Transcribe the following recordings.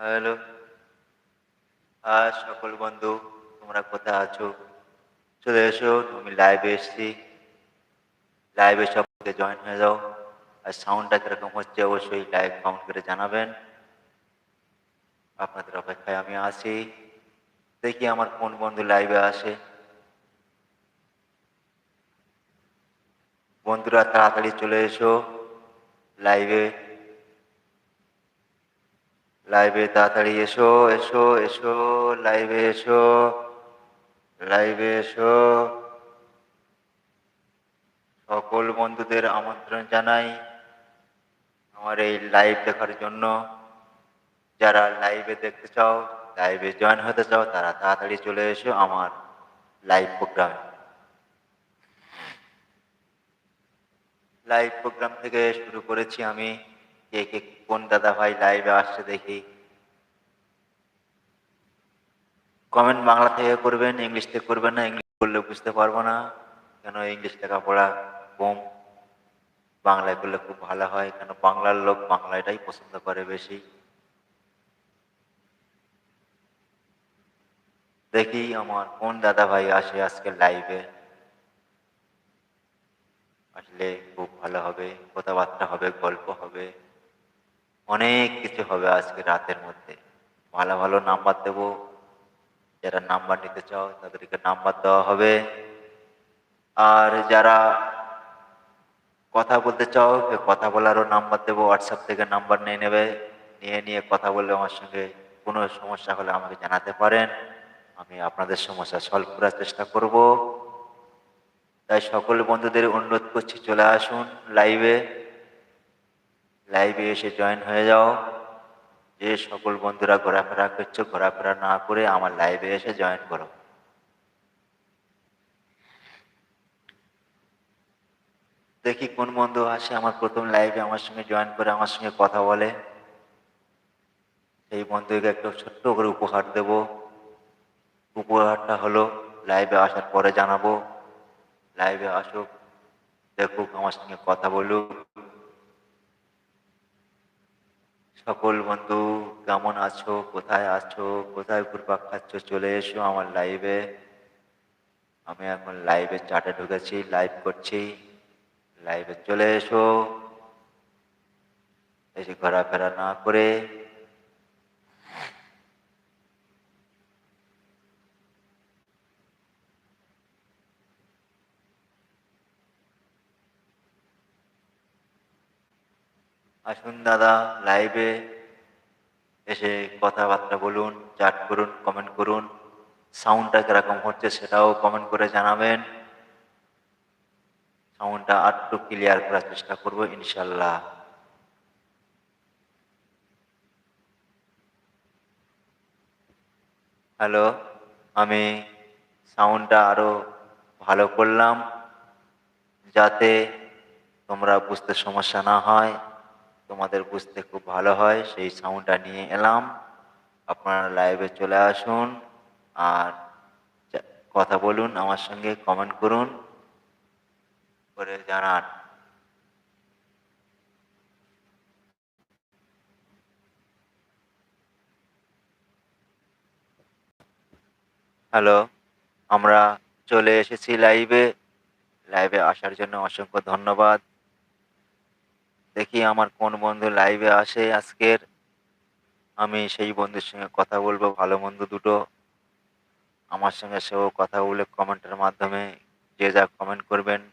Hello. আর সকল বন্ধু, তোমরা কোথায় আছো? চলে এসো তুমি লাইভে এসেছি। লাইভে সকলে জয়েন হয়ে যাও। আর সাউন্ডটা কীরকম হচ্ছে অবশ্যই লাইভ কমেন্ট করে জানাবেন। আপনাদের অপেক্ষায় আমি আছি। দেখি আমার কোন বন্ধু লাইভে আসে। বন্ধুরা, তাড়াতাড়ি চলে এসো লাইভে। লাইভে তাড়াতাড়ি এসো, এসো, এসো, লাইভে এসো, লাইভে এসো। সকল বন্ধুদের আমন্ত্রণ জানাই আমার এই লাইভ দেখার জন্য। যারা লাইভে দেখতে চাও, লাইভে জয়েন হতে চাও তারা তাড়াতাড়ি চলে এসো আমার লাইভ প্রোগ্রামে। লাইভ প্রোগ্রাম থেকে শুরু করেছি আমি। কে, কে কোন দাদাভাই লাইভে আসছে দেখি। কমেন্ট বাংলা থেকে করবেন, ইংলিশ থেকে করবেন না। ইংলিশ করলে বুঝতে পারব না। কেন ইংলিশ লেখাপড়া কম। বাংলায় করলে খুব ভালো হয়। কেন বাংলার লোক বাংলাটাই পছন্দ করে বেশি। দেখি আমার কোন দাদাভাই আসে আজকে লাইভে। আসলে খুব ভালো হবে। কথাবার্তা হবে, গল্প হবে। অনেক কিছু হবে আজকে রাতের মধ্যে। ভালো, ভালো নাম্বার দেবো। যারা নাম্বার নিতে চাও তাদেরকে নাম্বার দেওয়া হবে। আর যারা কথা বলতে চাও কথা বলারও নাম্বার দেবো। হোয়াটসঅ্যাপ থেকে নাম্বার নিয়ে নেবে। নিয়ে, নিয়ে কথা বললে আমার সঙ্গে কোনো সমস্যা হলে আমাকে জানাতে পারেন। আমি আপনাদের সমস্যা সলভ করার চেষ্টা করব। তাই সকল বন্ধুদের অনুরোধ করছি চলে আসুন লাইভে। লাইভে এসে জয়েন হয়ে যাও। যে সকল বন্ধুরা ঘোরাফেরা করছ, ঘোরাফেরা না করে আমার লাইভে এসে জয়েন করো। দেখি কোন বন্ধু আসে আমার প্রথম লাইভে আমার সঙ্গে জয়েন করে আমার সঙ্গে কথা বলে। সেই বন্ধুকে একটা ছোট্ট করে উপহার দেব। উপহারটা হলো লাইভে আসার পরে জানাব। লাইভে আসুক, দেখুক, আমার সঙ্গে কথা বলুক। সকল বন্ধু কেমন আছো? কোথায় আছো? কোথায় ঘুরপাক খাচ্ছ? চলে এসো আমার লাইভে। আমি এখন লাইভে চাটে ঢুকেছি, লাইভ করছি। লাইভে চলে এসো। এসে ঘোরাফেরা না করে আসুন দাদা লাইভে এসে কথাবার্তা বলুন, চ্যাট করুন, কমেন্ট করুন। সাউন্ডটা কীরকম হচ্ছে সেটাও কমেন্ট করে জানাবেন। সাউন্ডটা আরেকটু ক্লিয়ার করার চেষ্টা করব ইনশাল্লাহ। হ্যালো, আমি সাউন্ডটা আরও ভালো করলাম। যাতে তোমরা বুঝতে সমস্যা না হয়। তোমাদের বুঝতে খুব ভালো হয় সেই সাউন্ডটা নিয়ে এলাম। আপনারা লাইভে চলে আসুন। আর কথা বলুন আমার সঙ্গে কমেন্ট করুন। করে জানান। হ্যালো, আমরা চলে এসেছি লাইভে। লাইভে আসার জন্য অসংখ্য ধন্যবাদ। দেখি আমার কোন বন্ধু লাইভে আসে আজকের। আমি সেই বন্ধুর সঙ্গে কথা বলব ভালো-মন্দ দুটো। আমার সঙ্গে সেও কথা বলে কমেন্টের মাধ্যমে যে যা কমেন্ট করবেন,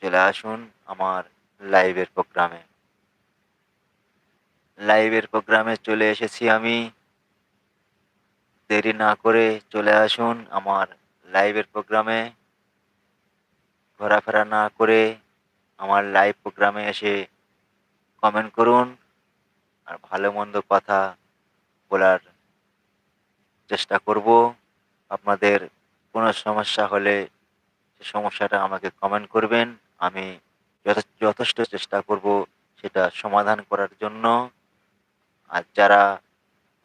চলে আসুন আমার লাইভের প্রোগ্রামে। লাইভের প্রোগ্রামে চলে এসেছি আমি। দেরি না করে চলে আসুন আমার লাইভের প্রোগ্রামে। ঘোরাফেরা না করে আমার লাইভ প্রোগ্রামে এসে কমেন্ট করুন। আর ভালো-মন্দ কথা বলার চেষ্টা করব। আপনাদের কোনো সমস্যা হলে সে সমস্যাটা আমাকে কমেন্ট করবেন। আমি যথে যথেষ্ট চেষ্টা করব সেটা সমাধান করার জন্য। আর যারা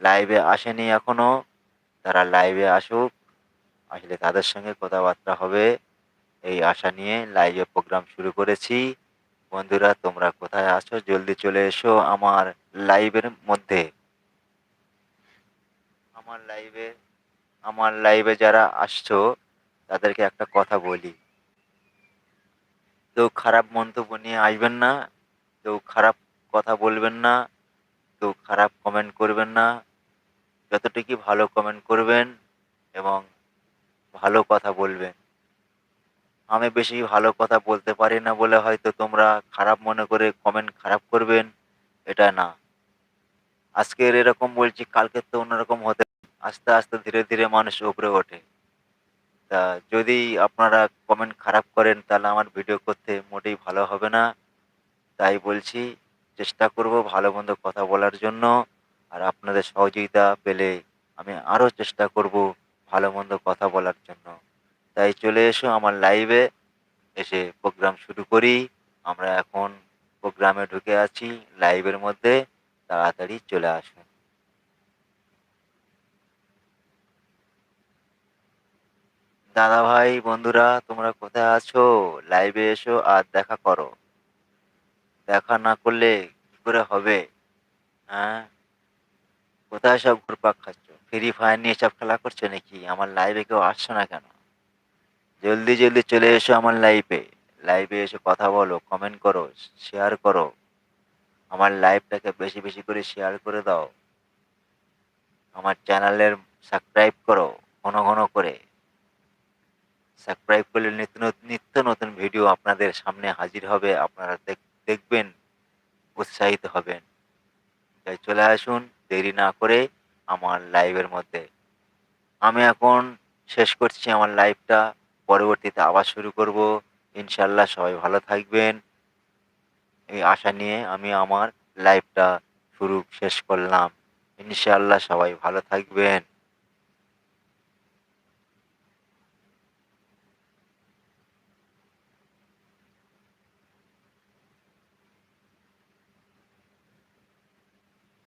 লাইভে আসেনি এখনও তারা লাইভে আসুক। আসলে তাদের সঙ্গে কথাবার্তা হবে। এই আশা নিয়ে লাইভে প্রোগ্রাম শুরু করেছি। বন্ধুরা, তোমরা কোথায় আছো? জলদি চলে এসো আমার লাইভের মধ্যে। আমার লাইভে আমার লাইভে যারা আসছো, তাদেরকে একটা কথা বলি। কেউ খারাপ মন্তব্য নিয়ে আসবেন না, কেউ খারাপ কথা বলবেন না, কেউ খারাপ কমেন্ট করবেন না। যতটুকু ভালো কমেন্ট করবেন এবং ভালো কথা বলবেন। আমি বেশি ভালো কথা বলতে পারি না বলে হয়তো তোমরা খারাপ মনে করে কমেন্ট খারাপ করবেন, এটা না। আজকের এরকম বলছি কালকের তো অন্যরকম হতে আস্তে আস্তে ধীরে ধীরে মানুষ উপরে ওঠে। তা যদি আপনারা কমেন্ট খারাপ করেন, তাহলে আমার ভিডিও করতে মোটেই ভালো হবে না। তাই বলছি, চেষ্টা করব ভালো মন্দ কথা বলার জন্য। আর আপনাদের সহযোগিতা পেলে আমি আরও চেষ্টা করব ভালো মন্দ কথা বলার জন্য। তাই চলে এসো আমার লাইভে এসে প্রোগ্রাম শুরু করি। আমরা এখন প্রোগ্রামে ঢুকে আছি। লাইভের মধ্যে তাড়াতাড়ি চলে আসুন। দাদা ভাই, বন্ধুরা, তোমরা কোথায় আছো? লাইভে এসো আর দেখা করো। দেখা না করলে কি করে হবে? হ্যাঁ? কোথায় সব ঘুরপাক খাচ্ছ? ফ্রি ফায়ার নিয়ে সব খেলা করছ নাকি? আমার লাইভে কেউ আসছো না কেন? জলদি জলদি চলে এসো আমার লাইভে লাইভে এসে কথা বলো কমেন্ট করো শেয়ার করো। আমার লাইভটাকে বেশি বেশি করে শেয়ার করে দাও। আমার চ্যানেলের সাবস্ক্রাইব করো, ঘন ঘন করে। সাবস্ক্রাইব করলে নিত্য নিত্য নতুন ভিডিও আপনাদের সামনে হাজির হবে। আপনারা দেখ- দেখবেন, উৎসাহিত হবেন। তাই চলে আসুন, দেরি না করে আমার লাইভের মধ্যে। আমি এখন শেষ করছি আমার লাইভটা পরবর্তীতে আবার শুরু করব। ইনশাল্লাহ সবাই ভালো থাকবেন। এই আশা নিয়ে আমি আমার লাইফটা শুরু শেষ করলাম। ইনশাল্লাহ সবাই ভালো থাকবেন।